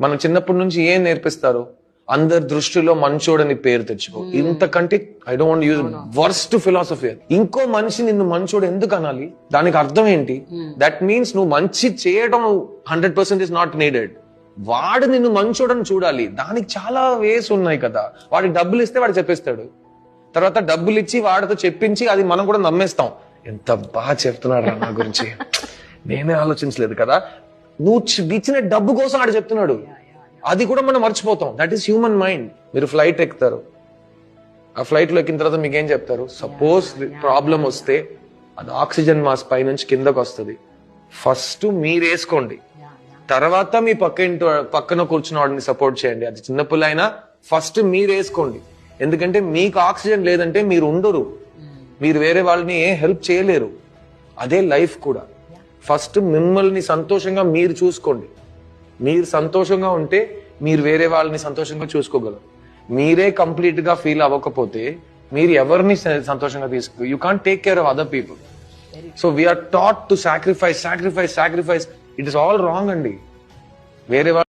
మనం చిన్నప్పటి నుంచి ఏం నేర్పిస్తారు? అందరి దృష్టిలో మంచోడని పేరు తెచ్చుకో. ఇంతకంటే I don't use worst philosophy ఇంకో మనిషి నిన్ను మంచోడు ఎందుకు అనాలి? దానికి అర్థం ఏంటి? దట్ మీన్స్ నువ్వు మంచి చేయడం hundred percent is not needed వాడు నిన్ను మంచోడని చూడాలి. దానికి చాలా వేస్ ఉన్నాయి కదా. వాడికి డబ్బులు ఇస్తే వాడు చెప్పేస్తాడు. తర్వాత డబ్బులు ఇచ్చి వాడితో చెప్పించి అది మనం కూడా నమ్మేస్తాం. ఎంత బాగా చెప్తున్నాడు నా గురించి. నేనే ఆలోచించలేదు కదా. నువ్వు ఇచ్చిన డబ్బు కోసం ఆడు చెప్తున్నాడు. అది కూడా మనం మర్చిపోతాం. దట్ ఈస్ హ్యూమన్ మైండ్ మీరు ఫ్లైట్ ఎక్కుతారు. ఆ ఫ్లైట్లో ఎక్కిన తర్వాత మీకు ఏం చెప్తారు సపోజ్ ప్రాబ్లం వస్తే అది ఆక్సిజన్ మాస్ పై నుంచి కిందకు వస్తుంది. ఫస్ట్ మీరు వేసుకోండి. తర్వాత మీ పక్క ఇంటి పక్కన కూర్చున్న వాడిని సపోర్ట్ చేయండి. అది చిన్నపిల్ల అయినా ఫస్ట్ మీరు వేసుకోండి. ఎందుకంటే మీకు ఆక్సిజన్ లేదంటే మీరు ఉండరు. మీరు వేరే వాళ్ళని ఏ హెల్ప్ చేయలేరు. అదే లైఫ్ కూడా. ఫస్ట్ మిమ్మల్ని సంతోషంగా మీరు చూసుకోండి. మీరు సంతోషంగా ఉంటే మీరు వేరే వాళ్ళని సంతోషంగా చూసుకోగలరు. మీరే కంప్లీట్గా ఫీల్ అవ్వకపోతే మీరు ఎవరిని సంతోషంగా తీసుకో you can't take care of other people so we're taught to sacrifice sacrifice sacrifice it is all wrong అండి. వేరే